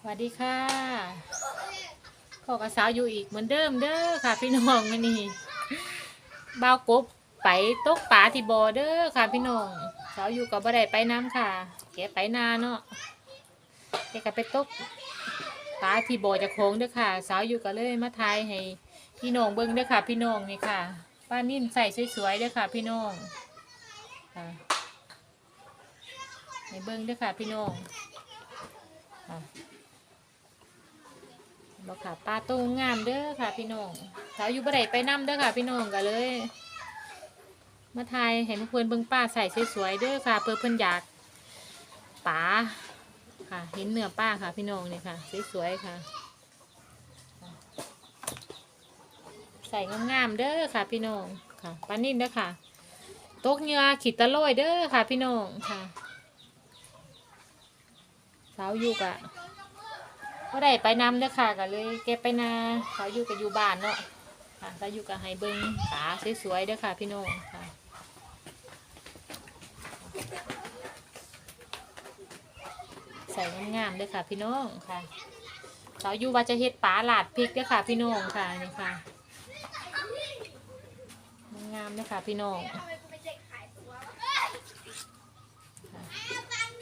สวัสดีค่ะพ่อกับสาวอยู่อีกเหมือนเดิมเด้อค่ะ พี่น้องมื้อนี้บ่าวกบไปตกปลาที่บ่อเด้อค่ะ พี่น้องสาวอยู่กับบ่ได้ไปน้ำค่ะแกไปนาเนาะแกก็ไปตกปลาที่บ่อจะโค้งเด้อค่ะ สาวอยู่ก็เลยมาทายให้พี่น้องเบิ่งเด้อค่ะ พี่น้องนี่ค่ะป้านิ่นใส่สวยๆเด้อค่ะ พี่น้องค่ะให้เบิ่งเด้อค่ะ พี่น้องค่ะ บอกค่ะปลาตูงามเด้อค่ะพี่น้องสาวอยู่บ่ได้ไปนํเด้อค่ะพี่น้องก็เลย มาทายเห็นเพื่อนเบิ่งป้าใส่สวยๆเด้อค่ะ เพื่อเพิ่นอยากปลาค่ะ เห็นเนื้อป้าค่ะพี่น้องนี่ค่ะสวยๆค่ะ ใส่งามๆเด้อค่ะ พี่น้องค่ะปลานิ่นเด้อค่ะตกเหงื่อขีดตะโลยเด้อค่ะ พี่น้องค่ะสาวอยู่กะ ก็ได้ไปนำเด้อค่ะก็เลยเก็บไปนาเขาอยู่กับอยู่บ้านเนาะค่ะเขาอยู่กับไฮเบิ้งขาสวยๆเด้อค่ะพี่น้องค่ะใส่งามๆเด้อค่ะ พี่น้องค่ะเขาอยู่ว่าจะเฮ็ดปลาหลาดพริกเด้อค่ะพี่น้องค่ะนี่ค่ะงามๆเด้อค่ะพี่น้อง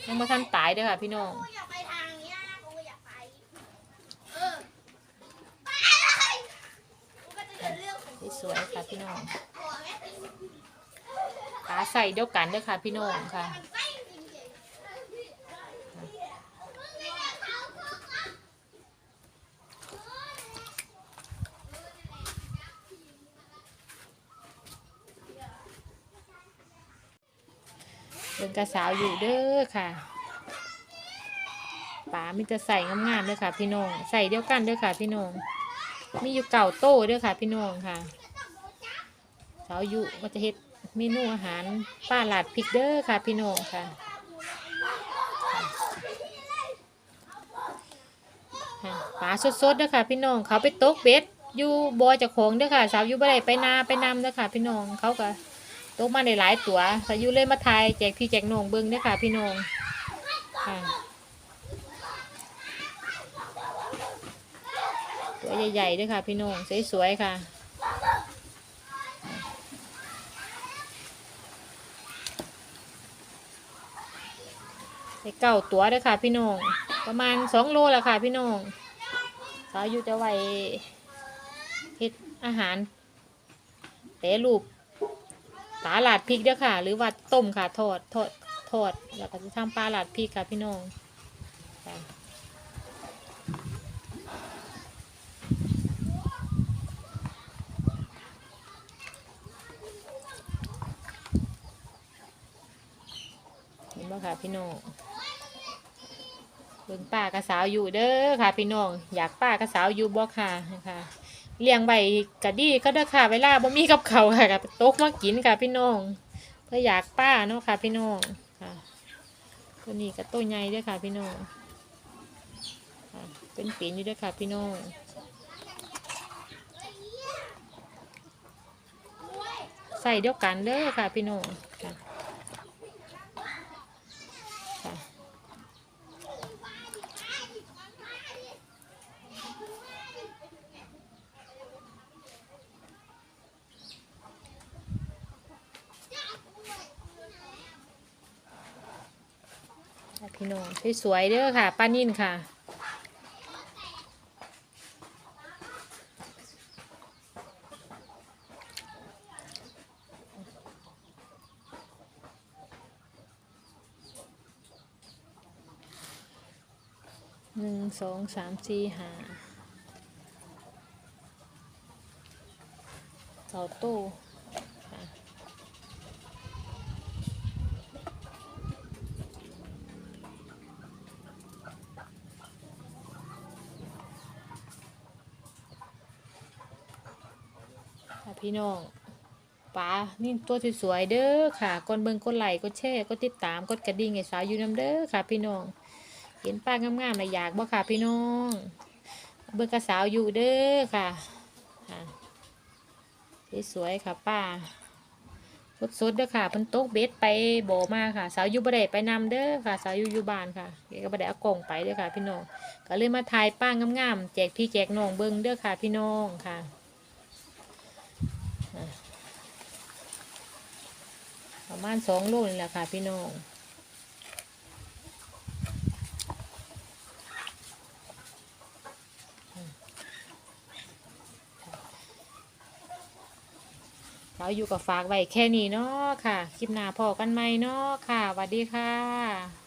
ยังม่ทันตายเด้อค่ะพี่น้อง กูอยากไปทางนี้นะกูอยากไป เออ ไปเลยกูก็จะเดินเรื่องของกู สวยค่ะพี่น้องขอแม่ตีปลาใส่เดียวกันด้อค่ะพี่น้องค่ะมันไปจริงๆเบิ่งกระสาวอยู่เด้อค่ะป๋ามีจะใส่งามๆเด้อค่ะพี่น้อง ใส่เดียวกันด้อค่ะพี่น้อง มีอยู่เก่าโต้ด้อค่ะ พี่น้องค่ะสาวยู่ก็จะเฮ็ดเมนูอาหารป้าหลาดพริกเด้อค่ะ พี่น้องค่ะปลาสดๆด้อค่ะ พี่น้องเขาไปตกเบ็ดอยู่บอจ้าของด้อค่ะ สาวยู่บ่ได้ไปนาไปนำด้อค่ะ พี่น้องเขาก็ตกมาได้หลายตัวสาวยุเลยมาทายแจกพี่แจกน้องเบิ้งด้อค่ะ พี่น้องค่ะ ตัวใหญ่ๆด้วยค่ะ พี่น้องสวยๆค่ะได้เก้าตัวด้อค่ะ พี่น้องประมาณสองโลแหละค่ะ พี่น้องสายุจะไว้เฮ็ดอาหารแต่รูปปลาหลาดพริกเด้อค่ะ หรือว่าต้มค่ะทอดทอดทอดแล้วก็จะทำปลาหลาดพริกค่ะพี่น้อง ค่ะ พี่น้องเบิ่งป้ากระสาวอยู่เด้อค่ะ พี่น้องอยากป้ากระสาวอยู่บ่ค่ะค่ะเลี้ยงไว้กะดีก็ได้อค่ะเวลาบ่มีกับเขาค่ะก็ตกมากินค่ะ พี่น้องเพื่ออยากป้าเนาะค่ะ พี่น้องค่ะตัวนี้ก็ตัวใหญ่ด้วยค่ะ พี่น้องเป็นปีนอยู่ด้วยค่ะ พี่น้องใส่เดียวกันเด้อค่ะ พี่น้องค่ะ พี่น้องสวยๆเด้อค่ะป้านิ่นค่ะหนึ่งสองสามสี่ห้าเสาตู้ พี่น้องปลานี่ตัวสวยๆเด้อค่ะกดเบิ่งกดไลค์กดแชร์กดติดตามกดกระดิ่งให้สาวอยู่น้ำเด้อค่ะ พี่น้อง เห็นป้างามๆเลยอยากบ่ค่ะ พี่น้อง เบิ่งกระสาวอยู่เด้อค่ะค่ะสวยๆค่ะป้าสดๆเด้อค่ะเพิ่นตกเบ็ดไปบ่มาค่ะ สาวอยู่บ่ได้ไปนำเด้อค่ะ สาวอยู่อยู่บ้านค่ะแกก็บ่ได้เอากล่องไปเด้อค่ะ พี่น้องก็เลยมาถ่ายป้างามๆแจกพี่แจกน้องเบิ่งเด้อค่ะ พี่น้องค่ะอะ ประมาณสองโลนี่แหละค่ะ พี่น้องเราอยู่กับฝากไว้แค่นี้เนาะค่ะ คลิปหน้าพอกันไหมเนาะค่ะสวัสดีค่ะ